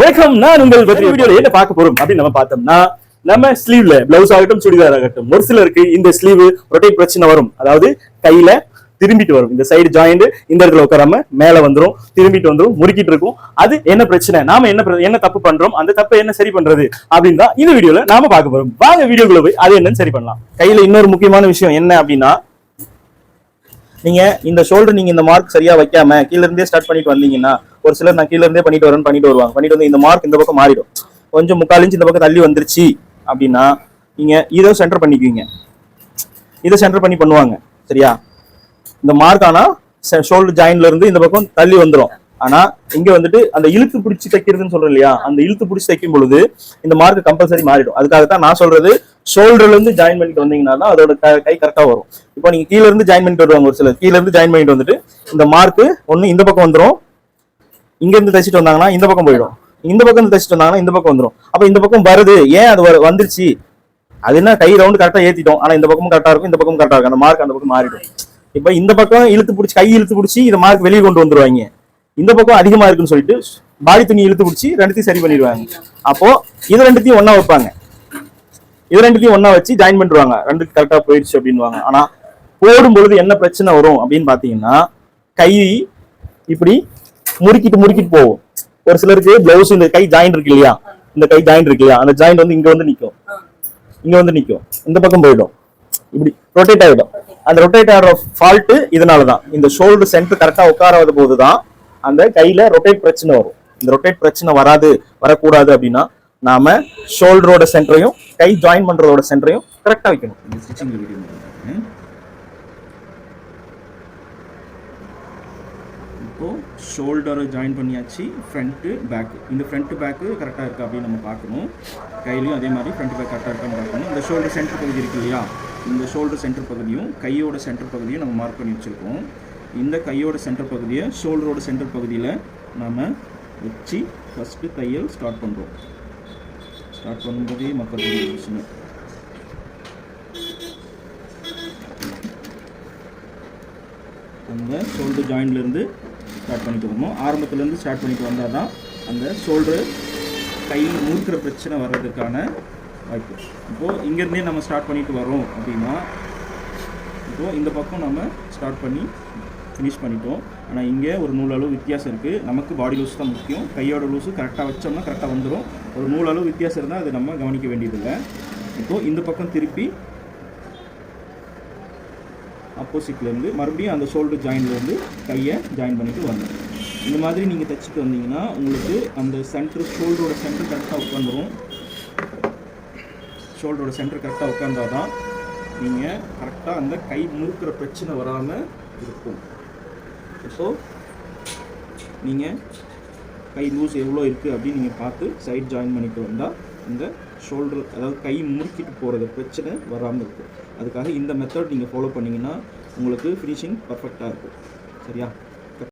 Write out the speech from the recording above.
வணக்கம் நான் உங்கள் பற்றி வீடியோல என்ன பார்க்க போறோம் அப்படின்னு நம்ம பார்த்தோம்னா நம்ம ஸ்லீவ்ல பிளவுஸ் ஆகட்டும் சுடிதார் ஆகட்டும் ஒரு சிலருக்கு இந்த ஸ்லீவ் ரொட்டேட் பிரச்சனை வரும். அதாவது கையில திரும்பிட்டு வரும். இந்த சைடு ஜாயிண்ட் இந்த இடத்துல உட்காராம மேல வந்துரும் திரும்பிட்டு வந்துரும் முறுக்கிட்டு இருக்கும். அது என்ன பிரச்சனை? நாம என்ன என்ன தப்பு பண்றோம்? அந்த தப்பை என்ன சரி பண்றது? அப்படின்னு தான் இந்த வீடியோல நாம பார்க்க போறோம். வாங்க வீடியோக்குள்ள போய் அது என்னன்னு சரி பண்ணலாம். கையில இன்னொரு முக்கியமான விஷயம் என்ன அப்படின்னா நீங்க இந்த ஷோல்டர் நீங்க இந்த மார்க் சரியா வைக்காம கீழ இருந்தே ஸ்டார்ட் பண்ணிட்டு வந்தீங்கன்னா ஒரு சிலர் நான் கீழ இருந்தே பண்ணிட்டு வரேன் பண்ணிட்டு வருவாங்க. பண்ணிட்டு வந்து இந்த மார்க் இந்த பக்கம் மாறிடும். கொஞ்சம் முக்கால் இன்ச்சு இந்த பக்கம் தள்ளி வந்துருச்சு அப்படின்னா நீங்க இதை சென்டர் பண்ணிக்குவீங்க. இதை சென்டர் பண்ணி பண்ணுவாங்க. சரியா? இந்த மார்க் ஆனா ஷோல்டர் ஜாயின்ல இருந்து இந்த பக்கம் தள்ளி வந்துடும் ஆனா இங்க வந்துட்டு அந்த இழுத்து பிடிச்சி தைக்கிறதுன்னு சொல்றோம் இல்லையா? அந்த இழுத்து பிடிச்சி தைக்கும் பொழுது இந்த மார்க் கம்பல்சரி மாறிடும். அதுக்காக தான் நான் சொல்றது ஷோல்டர்ல இருந்து ஜாயின் பண்ணிட்டு வந்தீங்கன்னா தான் அதோட க- கை கரெக்டா வரும். இப்போ நீங்க கீழ இருந்து ஜாயின் பண்ணிட்டு வருவாங்க ஒரு சிலர். கீழ இருந்து ஜாயின் பண்ணிட்டு வந்துட்டு இந்த மார்க் ஒண்ணு இந்த பக்கம் வந்துடும் இங்க இருந்து தைச்சிட்டு வந்தாங்கன்னா இந்த பக்கம் போயிடும். இந்த பக்கம் இருந்து தைச்சிட்டு வந்தாங்கன்னா இந்த பக்கம் வந்துடும் அப்ப இந்த பக்கம் வருது. ஏன் அது வந்துருச்சு? அது என்ன கை ரவுண்டு கரெக்டா ஏத்திட்டோம். ஆனா இந்த பக்கமும் கரெக்டா இருக்கும் இந்த பக்கம் கரெக்டா இருக்கும். அந்த மார்க் அந்த பக்கம் மாறிடும். இப்ப இந்த பக்கம் இழுத்து பிடிச்சி கை இழுத்து பிடிச்சி இந்த மார்க் வெளியே கொண்டு வந்துருவாங்க. இந்த பக்கம் அதிகமா இருக்குன்னு சொல்லிட்டு பாடி துணி இழுத்து பிடிச்சி ரெண்டுத்தையும் சரி பண்ணிடுவாங்க. அப்போ இது ரெண்டுத்தையும் ஒன்னா வைப்பாங்க. இது ரெண்டுத்தையும் ஒன்னா வச்சு ஜாயின் பண்ணிடுவாங்க. ரெண்டு கரெக்டா போயிடுச்சு அப்படின்னுவாங்க. ஆனா போடும் பொழுது என்ன பிரச்சனை வரும் அப்படின்னு பாத்தீங்கன்னா கை இப்படி முறுக்கிட்டு முறுக்கிட்டு போகும். ஒரு சிலருக்கு பிளவுஸ் இந்த கை ஜாயின் இருக்கு இல்லையா? இந்த கை ஜாயின் இருக்கு இல்லையா? அந்த ஜாயின் வந்து இங்க வந்து நிக்கும். இங்க வந்து நிக்கும். இந்த பக்கம் போயிடும். இப்படி ரொட்டேட் ஆகிடும் அந்த ரொட்டேட் ஆகிற ஃபால்ட்டு இதனால தான் இந்த ஷோல்டர் சென்டர் கரெக்டாக உட்காராத போது தான் அந்த கையில் ரொட்டேட் பிரச்சனை வரும். இந்த ரொட்டேட் பிரச்சனை வராது வரக்கூடாது அப்படின்னா நாம ஷோல்டரோட சென்டரையும் கை ஜாயின் பண்ணுறதோட சென்டரையும் கரெக்டாக வைக்கணும். இப்போது ஷோல்டரை ஜாயின் பண்ணியாச்சு ஃப்ரண்ட்டு பேக்கு இந்த ஃப்ரண்ட்டு பேக்கு கரெக்டாக இருக்கா அப்படின்னு நம்ம பார்க்கணும். கையிலையும் அதே மாதிரி ஃப்ரண்ட் பேக் கரெக்டாக இருக்கான்னு பார்க்கணும். இந்த ஷோல்டர் சென்டர் பகுதி இருக்கு இல்லையா? இந்த ஷோல்டர் சென்டர் பகுதியும் கையோட சென்டர் பகுதியும் நம்ம மார்க் பண்ணி வச்சுருக்கோம். இந்த கையோட சென்டர் பகுதியை ஷோல்டரோட சென்டர் பகுதியில் நாம் வச்சு ஃபஸ்ட்டு தையல் ஸ்டார்ட் பண்ணுறோம் ஸ்டார்ட் பண்ணும்போதே மக்கள் விஷயம். அந்த ஷோல்டர் ஜாயின்லேருந்து ஸ்டார்ட் பண்ணிட்டு வரணும் ஆரம்பத்துலேருந்து ஸ்டார்ட் பண்ணிட்டு வந்தால் தான் அந்த ஷோல்டர் கை முறுக்கிற பிரச்சனை வர்றதுக்கான வாய்ப்பு. இப்போது இங்கேருந்தே நம்ம ஸ்டார்ட் பண்ணிட்டு வரோம் அப்படின்னா இப்போது இந்த பக்கம் நம்ம ஸ்டார்ட் பண்ணி ஃபினிஷ் பண்ணிட்டோம். ஆனால் இங்கே ஒரு நூலளவு வித்தியாசம் இருக்குது நமக்கு பாடி லூஸ் தான் முக்கியம். கையோட லூஸு கரெக்டாக வச்சோம்னா கரெக்டாக வந்துடும் ஒரு நூலளவு வித்தியாசம் இருந்தால் அது நம்ம கவனிக்க வேண்டியதில்லை. இப்போது இந்த பக்கம் திருப்பி ஆப்போசிட்லேருந்து மறுபடியும் அந்த ஷோல்டர் ஜாயின்லேருந்து கையை ஜாயின் பண்ணிட்டு வாங்க இந்த மாதிரி நீங்கள் தைச்சிட்டு வந்தீங்கன்னா உங்களுக்கு அந்த சென்டர் ஷோல்டரோட சென்டர் கரெக்டாக உட்காந்துரும் ஷோல்டரோட சென்டர் கரெக்டாக உட்காந்தா தான் நீங்கள் கரெக்டாக அந்த கை முறுக்கிற பிரச்சனை வராமல் இருக்கும். ஸோ நீங்கள் கை லூஸ் எவ்வளோ இருக்குது அப்படின்னு நீங்கள் பார்த்து சைட் ஜாயின் பண்ணிட்டு வந்தால் இந்த ஷோல்டர் அதாவது கை முறுக்கிட்டு போகிறது பிரச்சனை வராமல் இருக்கும் அதுக்காக இந்த மெத்தட் நீங்கள் ஃபாலோ பண்ணிங்கன்னா உங்களுக்கு ஃபினிஷிங் பர்ஃபெக்டாக இருக்கும். சரியா?